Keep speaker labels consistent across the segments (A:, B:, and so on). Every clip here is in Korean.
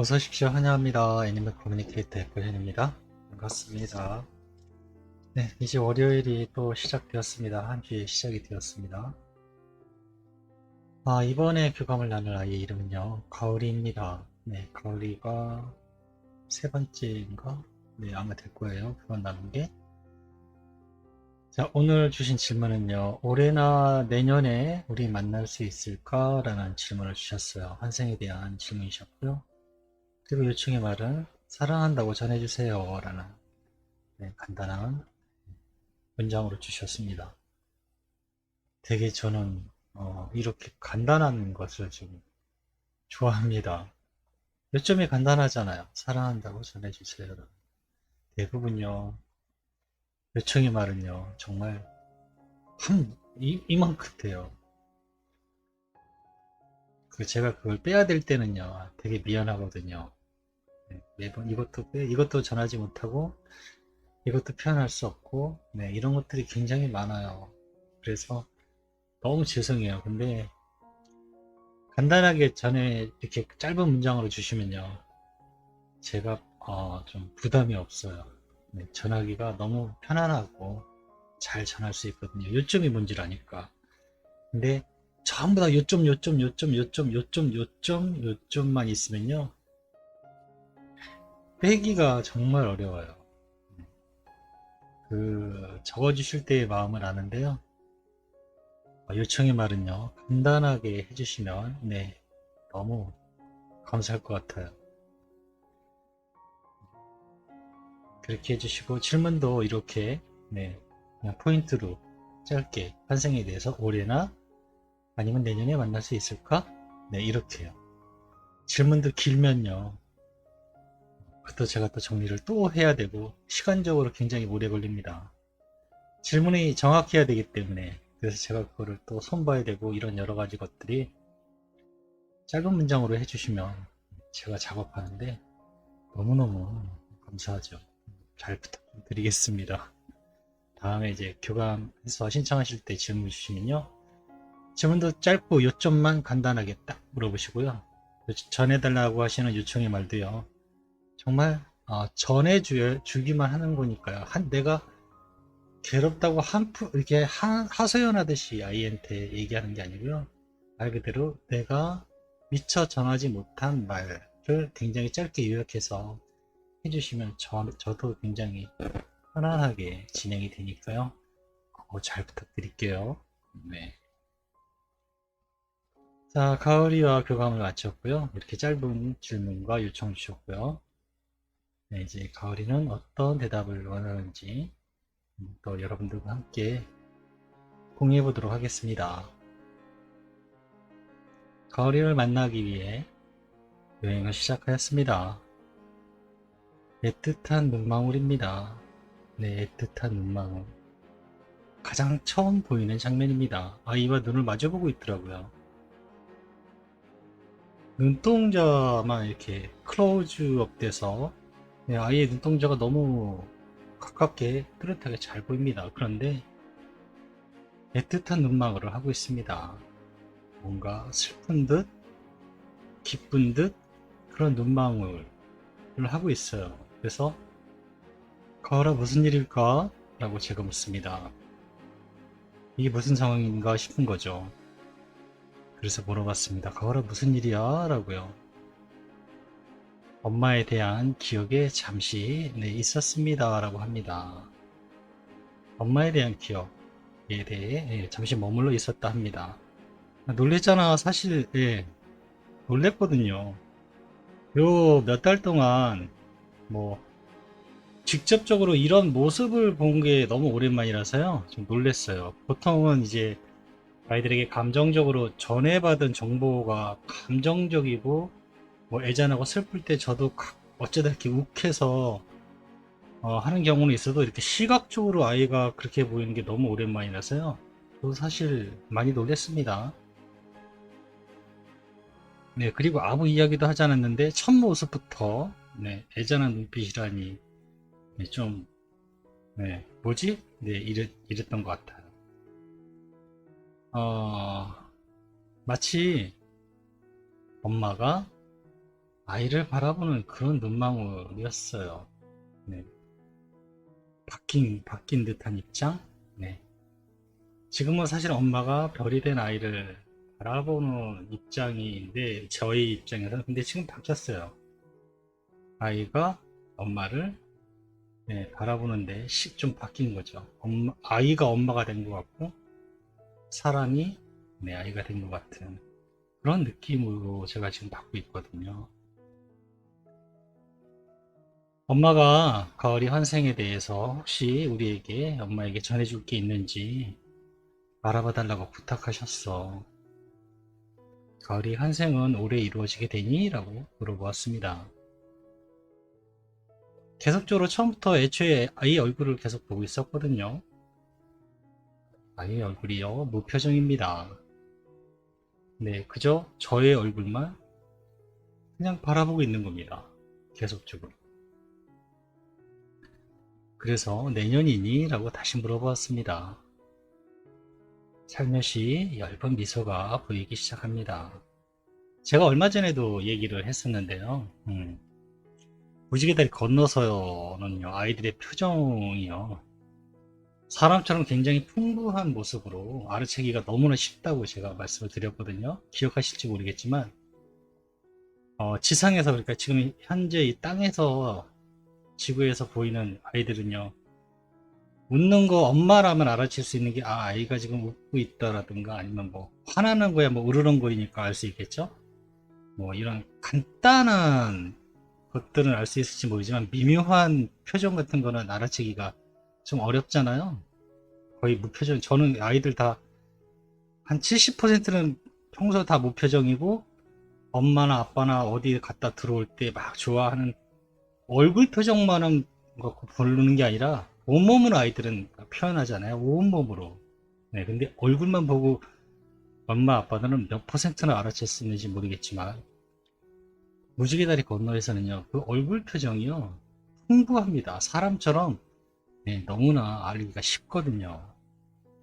A: 어서 오십시오. 환영합니다. 애니메 커뮤니케이터 에코현입니다. 반갑습니다. 네, 이제 월요일이 또 시작되었습니다. 한 주의 시작이 되었습니다. 아, 이번에 교감을 나눌 아이의 이름은요, 가을이입니다. 네, 가을이가 세 번째인가? 네, 아마 될 거예요. 교감 나눈 게. 자, 오늘 주신 질문은요, 올해나 내년에 우리 만날 수 있을까? 라는 질문을 주셨어요. 환생에 대한 질문이셨고요. 그리고 요청의 말은 사랑한다고 전해주세요 라는 네, 간단한 문장으로 주셨습니다. 되게 저는 어, 이렇게 간단한 것을 좀 좋아합니다. 요점이 간단하잖아요. 사랑한다고 전해주세요. 대부분요. 요청의 말은요. 정말 한 이, 이만큼 돼요. 그 제가 그걸 빼야 될 때는요. 되게 미안하거든요. 네, 매번 이것도 빼, 이것도 전하지 못하고 이것도 표현할 수 없고 네, 이런 것들이 굉장히 많아요. 그래서 너무 죄송해요. 근데 간단하게 전에 이렇게 짧은 문장으로 주시면요. 제가 어, 좀 부담이 없어요. 네, 전하기가 너무 편안하고 잘 전할 수 있거든요. 요점이 뭔지를 아니까. 근데 전부 다 요점, 요점, 요점, 요점, 요점, 요점, 요점만 있으면요. 빼기가 정말 어려워요. 그 적어주실 때의 마음을 아는데요. 어, 요청의 말은요. 간단하게 해주시면 네 너무 감사할 것 같아요. 그렇게 해주시고 질문도 이렇게 네 그냥 포인트로 짧게 환생에 대해서 올해나 아니면 내년에 만날 수 있을까? 네 이렇게요. 질문도 길면요. 그것도 제가 또 정리를 또 해야 되고 시간적으로 굉장히 오래 걸립니다. 질문이 정확해야 되기 때문에 그래서 제가 그거를 또 손봐야 되고 이런 여러 가지 것들이 짧은 문장으로 해주시면 제가 작업하는데 너무너무 감사하죠. 잘 부탁드리겠습니다. 다음에 이제 교감 해서 신청하실 때 질문 주시면요. 질문도 짧고 요점만 간단하게 딱 물어보시고요. 전해달라고 하시는 요청의 말도요. 정말 어, 전해주기만 하는 거니까요. 한 내가 괴롭다고 한푸 이렇게 하, 하소연하듯이 아이한테 얘기하는 게 아니고요. 말 그대로 내가 미처 전하지 못한 말을 굉장히 짧게 요약해서 해주시면 저, 저도 굉장히 편안하게 진행이 되니까요. 그거 잘 부탁드릴게요. 네. 자, 가을이와 교감을 마쳤고요. 이렇게 짧은 질문과 요청 주셨고요. 네, 이제 가을이는 어떤 대답을 원하는지 또 여러분들과 함께 공유해 보도록 하겠습니다. 가을이를 만나기 위해 여행을 시작하였습니다. 애틋한 눈망울입니다. 네, 애틋한 눈망울. 가장 처음 보이는 장면입니다. 아이와 눈을 마주보고 있더라고요. 눈동자만 이렇게 클로즈업 돼서 네, 아이의 눈동자가 너무 가깝게 뚜렷하게 잘 보입니다. 그런데 애틋한 눈망울을 하고 있습니다. 뭔가 슬픈 듯, 기쁜 듯 그런 눈망울을 하고 있어요. 그래서 가을아 무슨 일일까? 라고 제가 묻습니다. 이게 무슨 상황인가 싶은 거죠. 그래서 물어봤습니다. 가을아 무슨 일이야? 라고요. 엄마에 대한 기억에 잠시 네, 있었습니다. 라고 합니다. 엄마에 대한 기억에 대해 예, 잠시 머물러 있었다 합니다. 놀랬잖아. 사실 예, 놀랬거든요. 요 몇 달 동안 뭐 직접적으로 이런 모습을 본 게 너무 오랜만이라서요. 좀 놀랬어요. 보통은 이제 아이들에게 감정적으로 전해받은 정보가 감정적이고 뭐 애잔하고 슬플 때 저도 어쩌다 이렇게 욱해서 어, 하는 경우는 있어도 이렇게 시각적으로 아이가 그렇게 보이는 게 너무 오랜만이라서요. 저도 사실 많이 놀랬습니다. 네, 그리고 아무 이야기도 하지 않았는데 첫 모습부터 네, 애잔한 눈빛이라니 네, 좀 네, 뭐지? 네, 이랬, 이랬던 것 같아요. 어, 마치 엄마가 아이를 바라보는 그런 눈망울이었어요. 네. 바뀐, 바뀐 듯한 입장? 네. 지금은 사실 엄마가 별이 된 아이를 바라보는 입장인데, 저희 입장에서는, 근데 지금 바뀌었어요. 아이가 엄마를 네, 바라보는데 시- 좀 바뀐 거죠. 엄마, 아이가 엄마가 된 것 같고, 사람이 내 아이가 된 것 같은 그런 느낌으로 제가 지금 받고 있거든요. 엄마가 가을이 환생에 대해서 혹시 우리에게 엄마에게 전해줄 게 있는지 알아봐 달라고 부탁하셨어. 가을이 환생은 올해 이루어지게 되니? 라고 물어보았습니다. 계속적으로 처음부터 애초에 아이 얼굴을 계속 보고 있었거든요. 아이의 얼굴이요, 무표정입니다. 네, 그저 저의 얼굴만 그냥 바라보고 있는 겁니다. 계속적으로. 그래서 내년이니? 라고 다시 물어보았습니다. 살며시 엷은 미소가 보이기 시작합니다. 제가 얼마 전에도 얘기를 했었는데요. 음, 무지개 다리 건너서는요, 아이들의 표정이요, 사람처럼 굉장히 풍부한 모습으로 아르채기가 너무나 쉽다고 제가 말씀을 드렸거든요. 기억하실지 모르겠지만, 어, 지상에서, 그러니까 지금 현재 이 땅에서, 지구에서 보이는 아이들은요, 웃는 거 엄마라면 알아챌 수 있는 게, 아, 아이가 지금 웃고 있다라든가, 아니면 뭐, 화나는 거야, 뭐, 으르렁거리니까 알 수 있겠죠? 뭐, 이런 간단한 것들은 알 수 있을지 모르지만, 미묘한 표정 같은 거는 알아채기가 좀 어렵잖아요. 거의 무표정. 저는 아이들 다 한 70%는 평소 다 무표정이고 엄마나 아빠나 어디 갔다 들어올 때 막 좋아하는 얼굴 표정만은 갖고 부르는 게 아니라 온몸으로 아이들은 표현하잖아요. 온몸으로. 네, 근데 얼굴만 보고 엄마 아빠들은 몇 퍼센트나 알아챘는지 모르겠지만 무지개 다리 건너에서는요. 그 얼굴 표정이요. 풍부합니다. 사람처럼 네, 너무나 알기가 쉽거든요.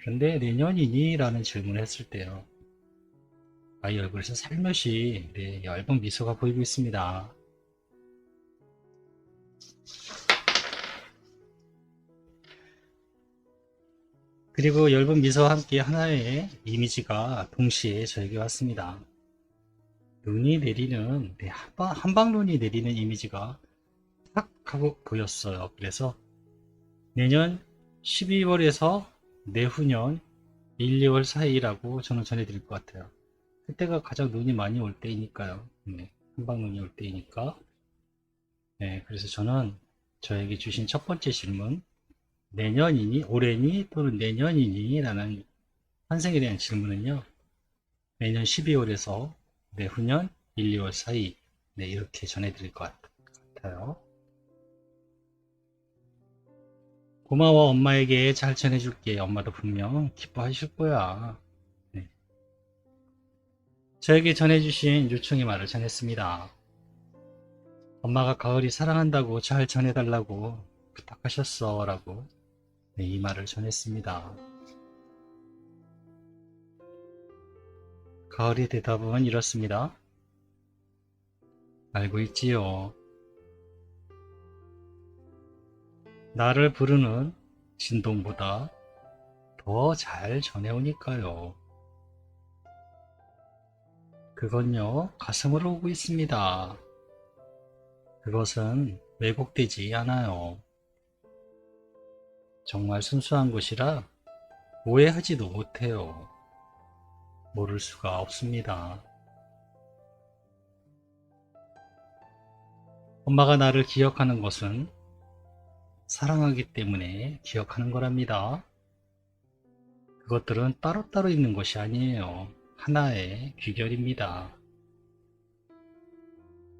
A: 그런데 내년이니? 라는 질문을 했을 때요. 아이 얼굴에서 살며시 네, 얇은 미소가 보이고 있습니다. 그리고 얇은 미소와 함께 하나의 이미지가 동시에 저에게 왔습니다. 눈이 내리는, 네, 한방, 한방 눈이 내리는 이미지가 탁 하고 보였어요. 그래서 내년 12월에서 내후년 1, 2월 사이라고 저는 전해드릴 것 같아요. 그때가 가장 눈이 많이 올 때이니까요. 네, 한방 눈이 올 때이니까. 네, 그래서 저는 저에게 주신 첫 번째 질문, 내년이니, 올해니, 또는 내년이니? 라는 환생에 대한 질문은요, 내년 12월에서 내후년 1, 2월 사이, 네, 이렇게 전해드릴 것 같아요. 고마워 엄마에게 잘 전해줄게. 엄마도 분명 기뻐하실 거야. 네. 저에게 전해주신 요청의 말을 전했습니다. 엄마가 가을이 사랑한다고 잘 전해달라고 부탁하셨어 라고 네, 이 말을 전했습니다. 가을의 대답은 이렇습니다. 알고 있지요. 나를 부르는 진동보다 더 잘 전해오니까요. 그건요, 가슴으로 오고 있습니다. 그것은 왜곡되지 않아요. 정말 순수한 것이라 오해하지도 못해요. 모를 수가 없습니다. 엄마가 나를 기억하는 것은 사랑하기 때문에 기억하는 거랍니다. 그것들은 따로따로 있는 것이 아니에요. 하나의 귀결입니다.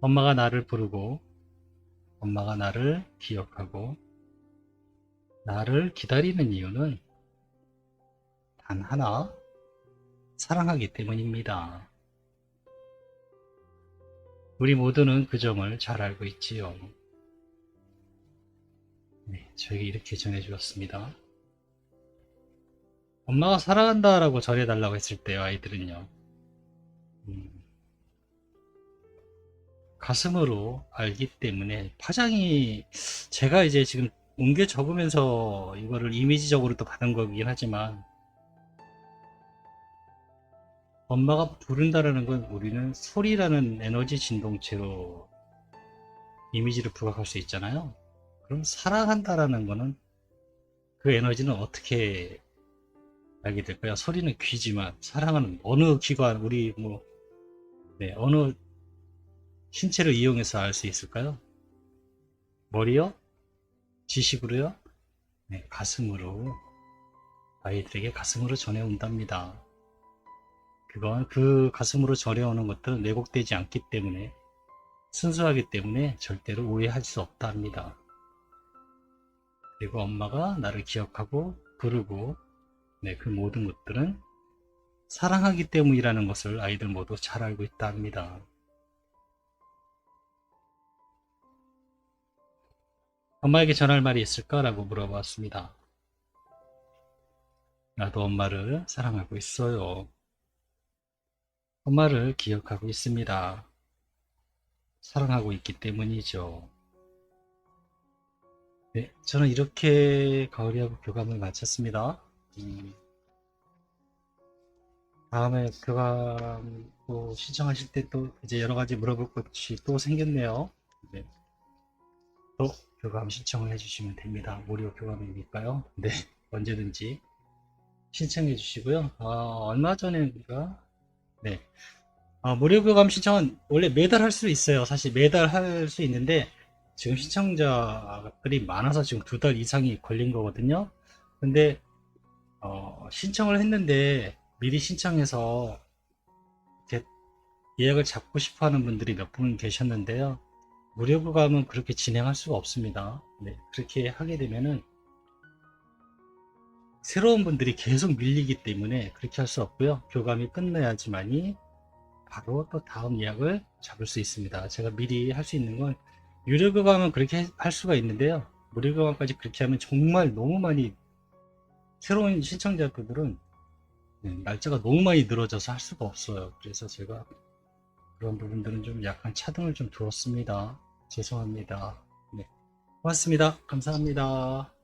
A: 엄마가 나를 부르고, 엄마가 나를 기억하고, 나를 기다리는 이유는 단 하나, 사랑하기 때문입니다. 우리 모두는 그 점을 잘 알고 있지요. 네, 저에게 이렇게 전해주었습니다. 엄마가 사랑한다 라고 전해달라고 했을 때요, 아이들은요. 음, 가슴으로 알기 때문에 파장이 제가 이제 지금 옮겨 적으면서 이거를 이미지적으로 또 받은 거긴 하지만 엄마가 부른다라는 건 우리는 소리라는 에너지 진동체로 이미지를 부각할 수 있잖아요. 그럼 사랑한다라는 거는 그 에너지는 어떻게 알게 될까요? 소리는 귀지만 사랑은 어느 기관 우리 뭐 네, 어느 신체를 이용해서 알 수 있을까요? 머리요? 지식으로요? 네, 가슴으로 아이들에게 가슴으로 전해온답니다. 그건 그 가슴으로 전해오는 것들은 왜곡되지 않기 때문에 순수하기 때문에 절대로 오해할 수 없다 합니다. 그리고 엄마가 나를 기억하고 부르고 네, 그 모든 것들은 사랑하기 때문이라는 것을 아이들 모두 잘 알고 있다 합니다. 엄마에게 전할 말이 있을까 라고 물어봤습니다. 나도 엄마를 사랑하고 있어요. 엄마를 기억하고 있습니다. 사랑하고 있기 때문이죠. 네, 저는 이렇게 가을이하고 교감을 마쳤습니다. 음, 다음에 교감 또 신청하실 때 또 이제 여러 가지 물어볼 것이 또 생겼네요. 네. 또 교감 신청을 해주시면 됩니다. 무료 교감이니까요. 네, 언제든지 신청해 주시고요. 아, 얼마 전에 우리가 네, 아, 무료 교감 신청은 원래 매달 할 수 있어요. 사실 매달 할 수 있는데 지금 신청자들이 많아서 지금 두 달 이상이 걸린 거거든요. 근데 어, 신청을 했는데 미리 신청해서 예약을 잡고 싶어 하는 분들이 몇 분 계셨는데요. 무료 교감은 그렇게 진행할 수가 없습니다. 네, 그렇게 하게 되면은 새로운 분들이 계속 밀리기 때문에 그렇게 할 수 없고요. 교감이 끝나야지만이 바로 또 다음 예약을 잡을 수 있습니다. 제가 미리 할 수 있는 건 유료 교감은 그렇게 할 수가 있는데요. 무료 교감까지 그렇게 하면 정말 너무 많이 새로운 신청자분들은 네, 날짜가 너무 많이 늘어져서 할 수가 없어요. 그래서 제가 그런 부분들은 좀 약간 차등을 좀 두었습니다. 죄송합니다. 네. 고맙습니다. 감사합니다.